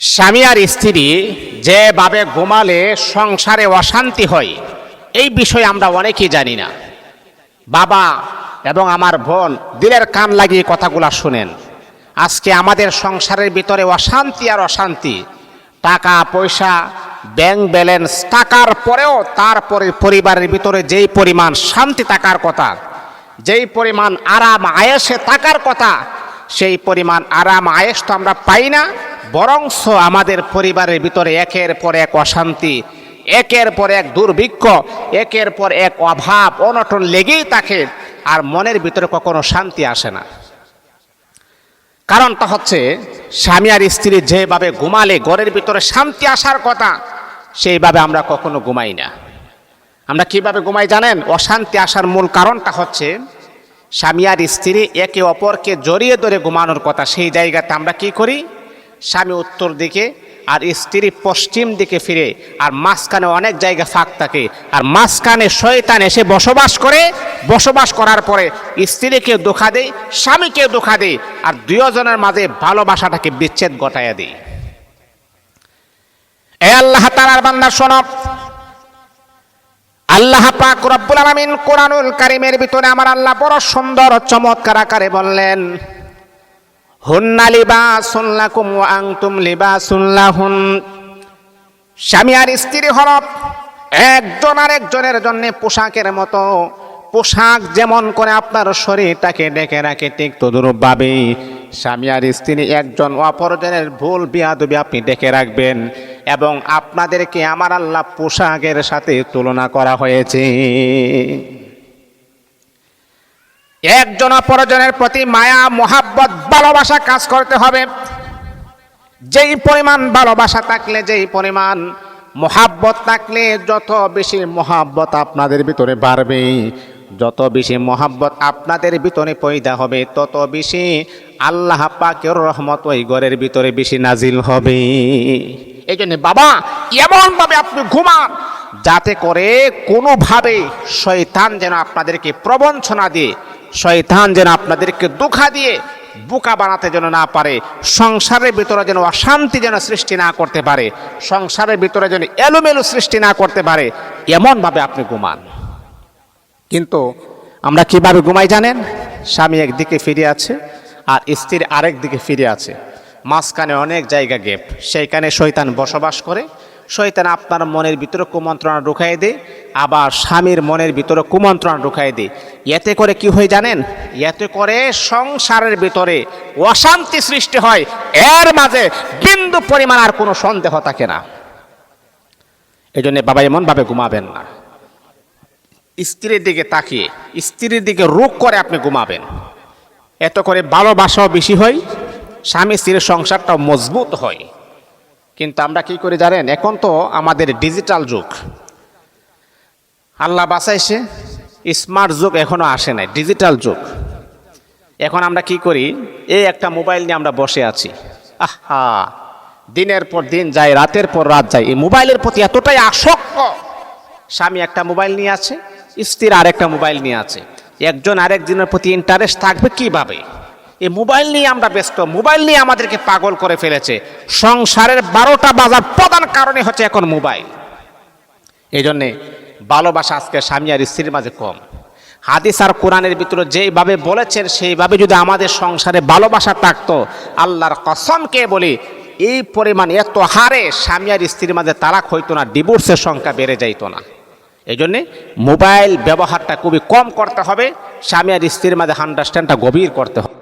স্বামী আর স্ত্রী যেভাবে ঘুমালে সংসারে অশান্তি হয়, এই বিষয়ে আমরা অনেকেই জানি না। বাবা এবং আমার বোন দিলের কান লাগিয়ে কথাগুলা শুনেন। আজকে আমাদের সংসারের ভিতরে অশান্তি আর অশান্তি। টাকা, পয়সা ব্যাংক ব্যালেন্স টাকার পরেও তারপরে পরিবারের ভিতরে যেই পরিমাণ শান্তি থাকার কথা, যেই পরিমাণ আরাম, আয়েসে থাকার কথা, সেই পরিমাণ আরাম, আয়েস তো আমরা পাই না। বরংস আমাদের পরিবারের ভিতরে একের পর এক অশান্তি, একের পর এক দুর্ভিক্ষ, একের পর এক অভাব, অনটন লেগেই থাকে আর মনের ভিতরে কখনো শান্তি আসে না। কারণটা হচ্ছে স্বামী আর স্ত্রী যেভাবে ঘুমালে ঘরের ভিতরে শান্তি আসার কথা, সেইভাবে আমরা কখনো ঘুমাই না। আমরা কীভাবে ঘুমাই জানেন? অশান্তি আসার মূল কারণটা হচ্ছে স্বামী আর স্ত্রী একে অপরকে জড়িয়ে ধরে ঘুমানোর কথা, সেই জায়গাতে আমরা কি করি? স্বামী উত্তর দিকে আর স্ত্রী পশ্চিম দিকে ফিরে আর মাঝখানে অনেক জায়গা ফাঁক থাকে। আর মাঝখানে শয়তান এসে বসবাস করে। বসবাস করার পরে স্ত্রীকে ধোকা দেয় স্বামীকে ধোকা দেয় আর দুজনের মাঝে ভালোবাসাটাকে বিচ্ছেদ ঘটাইয়া দেয়। এ আল্লাহ তালার বান্দার শোনব আল্লাহ পাক রব্বুল আলামিন কোরআনুল কারিমের ভিতরে আমার আল্লাহ বড় সুন্দর চমৎকার আকারে বললেন হুন্না লিবাসুন লাকুম ওয়া আনতুম লিবাসুন লাহুন। স্বামী আর স্ত্রী হল একজন আর একজনের জন্য পোশাকের মতো। পোশাক যেমন করে আপনার শরীরটাকে ডেকে রাখে, ঠিক তদুরূপভাবে। স্বামী আর স্ত্রী একজন অপরজনের ভুল বিয়াদবি আপনি ডেকে রাখবেন এবং আপনাদেরকে আমার আল্লাহ পোশাকের সাথে তুলনা করা হয়েছে। একজন অপরজনের প্রতি মায়া, মোহাব্বত, ভালোবাসা কাজ করতে হবে। যেই পরিমাণ ভালোবাসা থাকলে, যেই পরিমাণ মোহাব্বত থাকলে, যত বেশি মোহাব্বত আপনাদের ভিতরে বাড়বে, যত বেশি মোহাব্বত আপনাদের ভিতরে পয়দা হবে, তত বেশি আল্লাহ পাকের রহমত ওই ঘরের ভিতরে বেশি নাজিল হবে। এই জন্য বাবা, এমনভাবে আপনি ঘুমান, যাতে করে কোনোভাবে শয়তান যেন আপনাদেরকে প্রবঞ্চনা দিয়ে শয়তান যেন আপনাদেরকে দুঃখা দিয়ে বোকা বানাতে যেন না পারে, সংসারের ভিতরে যেন অশান্তি যেন সৃষ্টি না করতে পারে, সংসারের ভিতরে যেন এলোমেলো সৃষ্টি না করতে পারে, এমনভাবে আপনি ঘুমান। কিন্তু আমরা কীভাবে ঘুমাই জানেন? স্বামী একদিকে ফিরে আছে আর স্ত্রী আরেক দিকে ফিরে আছে। মাঝখানে অনেক জায়গা গেপ সেইখানে শয়তান বসবাস করে। শয়তান আপনার মনের ভিতরে কুমন্ত্রণা ঢুকাই দেয় আবার স্বামীর মনের ভিতরে কুমন্ত্রণা ঢুকাই দেয় এতে করে কি হয় জানেন? এতে করে সংসারের ভিতরে অশান্তি সৃষ্টি হয়। এর মাঝে বিন্দু পরিমাণ আর কোনো সন্দেহ থাকে না। এই জন্য বাবা এমনভাবে ঘুমাবেন না। স্ত্রীর দিকে তাকিয়ে, স্ত্রীর দিকে রোগ করে আপনি ঘুমাবেন। এত করে ভালোবাসাও বেশি হয়, স্বামী স্ত্রীর সংসারটাও মজবুত হয়। কিন্তু আমরা কি করে জানেন? এখন তো আমাদের ডিজিটাল যুগ। আল্লাহ বাসাইছে স্মার্ট যুগ এখনও আসে নাই, ডিজিটাল যুগ। এখন আমরা কি করি? এই একটা মোবাইল নিয়ে আমরা বসে আছি। আহা, দিনের পর দিন যায়, রাতের পর রাত যায়। এই মোবাইলের প্রতি এতটাই আসক্ত। স্বামী একটা মোবাইল নিয়ে আছে স্ত্রীর আরেকটা মোবাইল নিয়ে আছে। একজন আরেকজনের প্রতি ইন্টারেস্ট থাকবে কীভাবে? এই মোবাইল নিয়ে আমরা ব্যস্ত, মোবাইল নিয়ে আমাদেরকে পাগল করে ফেলেছে। সংসারের বারোটা বাজার প্রধান কারণে হচ্ছে এখন মোবাইল। এই জন্যে ভালোবাসা আজকে স্বামী আর স্ত্রীর মাঝে কম। হাদিস আর কোরআনের ভিতরে যেইভাবে বলেছেন, সেইভাবে যদি আমাদের সংসারে ভালোবাসা থাকতো, আল্লাহর কসমকে বলি, এই পরিমাণ এত হারে স্বামী আর স্ত্রীর মাঝে তালাক হইতো না, ডিভোর্সের সংখ্যা বেড়ে যাইতো না। এই জন্যে মোবাইল ব্যবহারটা খুবই কম করতে হবে স্বামী আর স্ত্রীর মাঝে আন্ডারস্ট্যান্ডটা গভীর করতে হবে।